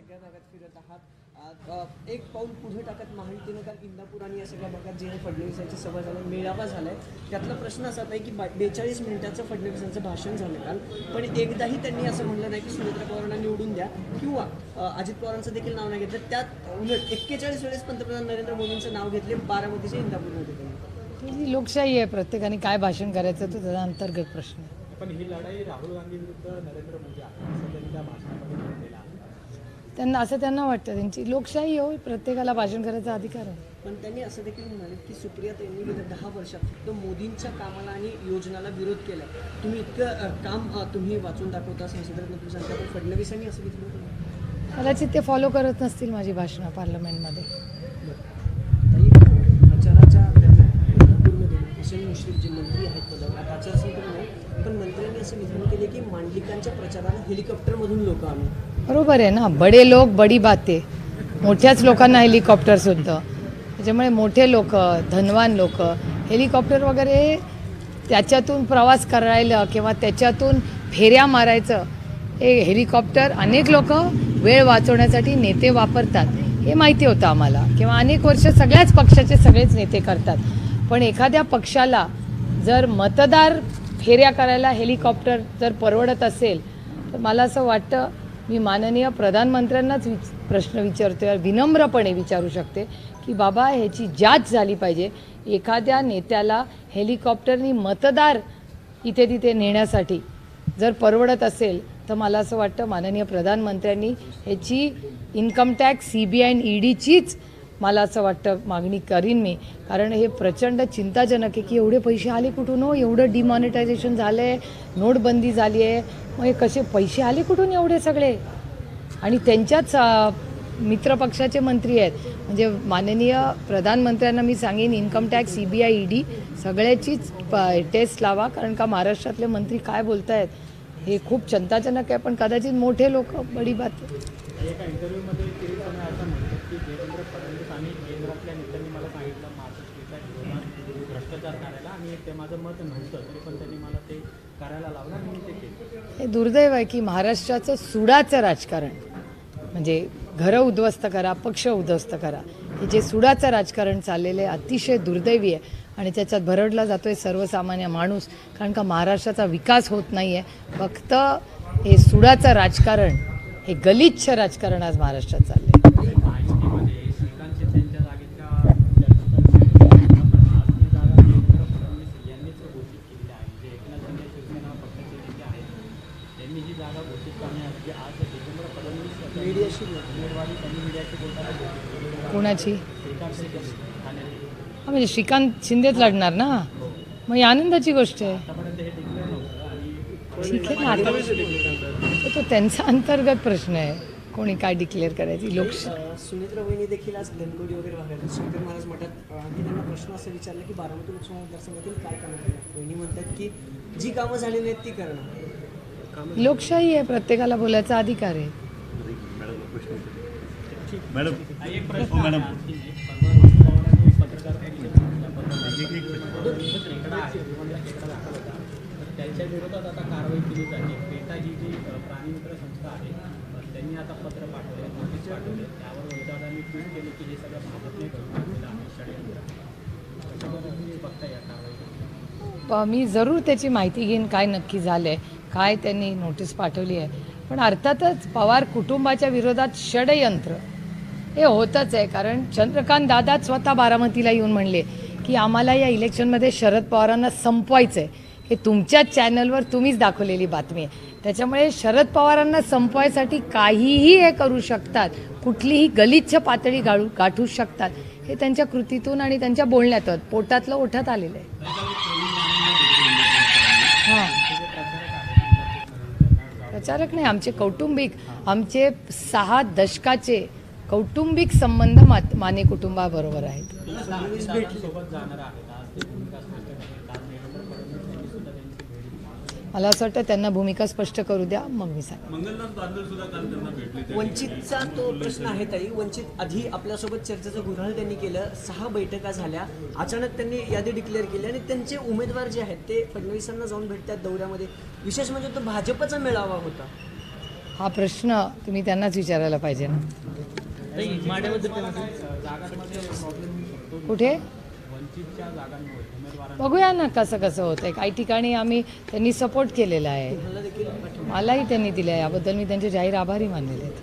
सगळ्या भागात फिरत आहात. एक पाऊल पुढे टाकत महायुतीनं काल इंदापूर आणि या सगळ्या भागात जे फडणवीसांची सभा झाली मेळावा झालाय त्यातला प्रश्न असा आहे की बेचाळीस मिनिटाचं फडणवीसांचं भाषण झालं काल पण एकदाही त्यांनी असं म्हणलं नाही की सुनेत्रा पवारांना निवडून द्या किंवा अजित पवारांचं देखील नाव नाही घेतलं. त्यात उलट एक्केचाळीस वेळेस पंतप्रधान नरेंद्र मोदींचं नाव घेतले बारामतीच्या इंदापूरमध्ये त्यांनी ही लोकशाही आहे प्रत्येकाने काय भाषण करायचं तो त्याचा अंतर्गत प्रश्न आहे. पण ही लढाई राहुल गांधी विरुद्ध नरेंद्र मोदी आहे. असं त्यांनी असं त्यांना वाटतं. त्यांची लोकशाही हो प्रत्येकाला भाषण करायचा अधिकार आहे. पण त्यांनी असं देखील म्हणाले की सुप्रिया त्यांनी गेल्या दहा वर्षात फक्त मोदींच्या कामाला आणि योजनाला विरोध केला तुम्ही इतकं काम तुम्ही वाचून दाखवता संसदेत तुम्ही सांगता पण फडणवीसांनी असं घेतलं कदाचित ते फॉलो करत नसतील माझी भाषणं पार्लमेंटमध्ये ताई, प्रचाराच्या दरम्यान नागपूरमध्ये हुसेन मुश्रीफ जे मंत्री आहेत पदावर आता आचारसंहिता नाही पण मंत्र्यांनी विधान केले की मांडलिकांच्या प्रचाराला हेलिकॉप्टरमधून लोक बरोबर आहे ना. बडे लोक बडी बाते. मोठ्याच लोकांना हेलिकॉप्टर सुद्धा त्याच्यामुळे मोठे लोक धनवान लोक हेलिकॉप्टर वगैरे त्याच्यातून प्रवास करायला किंवा त्याच्यातून फेऱ्या मारायचं हे हेलिकॉप्टर अनेक लोक वेळ वाचवण्यासाठी नेते वापरतात. हे माहिती होतं आम्हाला. किंवा अनेक वर्ष सगळ्याच पक्षाचे सगळेच नेते करतात. पण एखाद्या पक्षाला जर मतदार फेऱ्या करायला हेलिकॉप्टर जर परवडत असेल तर मला असं वाटतं मी माननीय प्रधानमंत्र्यांनाच विच प्रश्न विचारते विनम्रपणे विचारू शकते की बाबा ह्याची जाच झाली पाहिजे. एखाद्या नेत्याला हेलिकॉप्टरनी मतदार इथे तिथे नेण्यासाठी जर परवडत असेल तर मला असं वाटतं माननीय प्रधानमंत्र्यांनी ह्याची income tax C B I आणि ईडीचीच मला असं वाटतं मागणी करीन मी. कारण हे प्रचंड चिंताजनक आहे की एवढे पैसे आले कुठून हो? एवढं डिमॉनिटायझेशन झालं आहे नोटबंदी झाली आहे. मग हे कसे पैसे आले कुठून एवढे सगळे? आणि त्यांच्याच मित्रपक्षाचे मंत्री आहेत. म्हणजे माननीय प्रधानमंत्र्यांना मी सांगेन income tax C B I E D सगळ्याचीच प- टेस्ट लावा. कारण का महाराष्ट्रातले मंत्री काय बोलत आहेत हे खूप चिंताजनक आहे. पण कदाचित मोठे लोक बडी बात एका इंटरव्ह्यूमध्ये ते समय असं म्हणतात की देवेंद्र फडणवीस आणि केंद्रातल्या नेत्यांनी मला सांगितलं महाराष्ट्राच्या विरोधात भ्रष्टाचार करायला. आणि ते माझं मत नव्हतं तरी पण त्यांनी मला ते करायला लावलं आणि मी ते केलं. हे दुर्दैव आहे की महाराष्ट्राचं सुडाचं राजकारण म्हणजे घरं उद्ध्वस्त करा पक्ष उद्ध्वस्त करा हे जे सुडाचं राजकारण चाललेलं आहे अतिशय दुर्दैवी आहे आणि त्याच्यात भरडला जातो आहे सर्वसामान्य माणूस कारण का महाराष्ट्राचा विकास होत नाही आहे फक्त हे सुडाचं राजकारण हे गलिच्छ राजकारण आज महाराष्ट्रात चाललं आहे माहितीमध्ये श्रीकांत शिंदेच्या जागेच्या चर्चा आज ती जागा देवेंद्र फडणवीस यांनीच घोषित केलेली आहे जे एकनाथ शिंदे शिवसेना पक्षाचे नेते आहेत त्यांनी ही जागा घोषित करण्याऐवजी आज देवेंद्र फडणवीस मीडियाशी उमेदवारी त्यांनी मीडियाशी बोलताना घोषित केली कोणाची? श्रीकांत शिंदे. ठाण्याचे हा म्हणजे श्रीकांत शिंदेच लढणार ना? मग ही आनंदाची गोष्ट आहे. हे ठीक आहे ना आता तो त्यांचा अंतर्गत प्रश्न आहे. कोणी काय डिक्लेअर करायची? लोक सुनेत्रा वहिनी देखील आज धनकोडी वगैरे भागात शंकर महाराज मठात आणखी त्यांना प्रश्न असं विचारला की बारामती लोकसभा मतदारसंघातील काय कामं केलं वहिनी म्हणतात की जी कामं झालेली आहेत ती करणं लोकशाही आहे प्रत्येकाला बोलायचा अधिकार आहे. मॅडम एक प्रश्न आहे आणखी एक. परवा पवारांनी पत्रकार परिषदेत पत्रकार खेकडा आहे विमानला खेकडा दाखल होता तर त्यांच्या विरोधात आता कारवाई केली जाते. पेटा ही जी अ, प्राणीमित्र संस्था आहे अ, त्यांनी आता पत्र पाठवले नोटीस पाठवले. त्यावर वैदादांनी ट्विट केले की हे सगळं भाजपने घडून आणलेलं आहे षडयंत्र. त्याच्यामध्ये तुम्ही बघता या कारवाई प- मी जरूर त्याची माहिती घेईन काय नक्की झालं आहे काय त्यांनी नोटीस पाठवली आहे. पण अर्थातच पवार कुटुंबाच्या विरोधात षडयंत्र. हे होतच आहे कारण चंद्रकांत दादा स्वतः बारामतीला येऊन म्हणले की आम्हाला या इलेक्शनमध्ये शरद पवारांना संपवायचं आहे हे तुमच्याच चॅनलवर तुम्हीच दाखवलेली बातमी आहे. त्याच्यामुळे शरद पवारांना संपवायसाठी काहीही हे करू शकतात. कुठलीही गलिच्छ पातळी गाळू गाठू शकतात. हे त्यांच्या कृतीतून आणि त्यांच्या बोलण्यातून पोटातलं ओठात आलेलं आहे. प्रचारक नाही आमचे कौटुंबिक आमचे सहा दशकाचे कौटुंबिक संबंध मा- माने कुटुंबाबरोबर आहेत सोबत जाणार आहेत आज ते भूमिका स्पष्ट करतात आज देवेंद्र फडणवीस यांनी सुद्धा त्यांची भेट घेतली मला असं वाटतं त्यांना भूमिका स्पष्ट करू द्या मग मी सांग मंगलनाथ बांधल सुद्धा काल त्यांना भेटले ते वंचितचा तो प्रश्न आहे ताई. वंचित आधी आपल्यासोबत चर्चेचं गुऱ्हाळ त्यांनी केलं. सहा बैठका झाल्या. अचानक त्यांनी यादी डिक्लेअर केली आणि त्यांचे उमेदवार जे आहेत ते फडणवीसांना जाऊन भेटतात दौऱ्यामध्ये. विशेष म्हणजे तो भाजपचा मेळावा होता. हा प्रश्न तुम्ही त्यांनाच विचारायला पाहिजे ना. कुठे? बघूया ना कसं कसं होतंय. काही ठिकाणी आम्ही त्यांनी सपोर्ट केलेला आहे. मलाही त्यांनी दिलं आहे याबद्दल मी त्यांचे जाहीर आभारी मानलेले आहेत.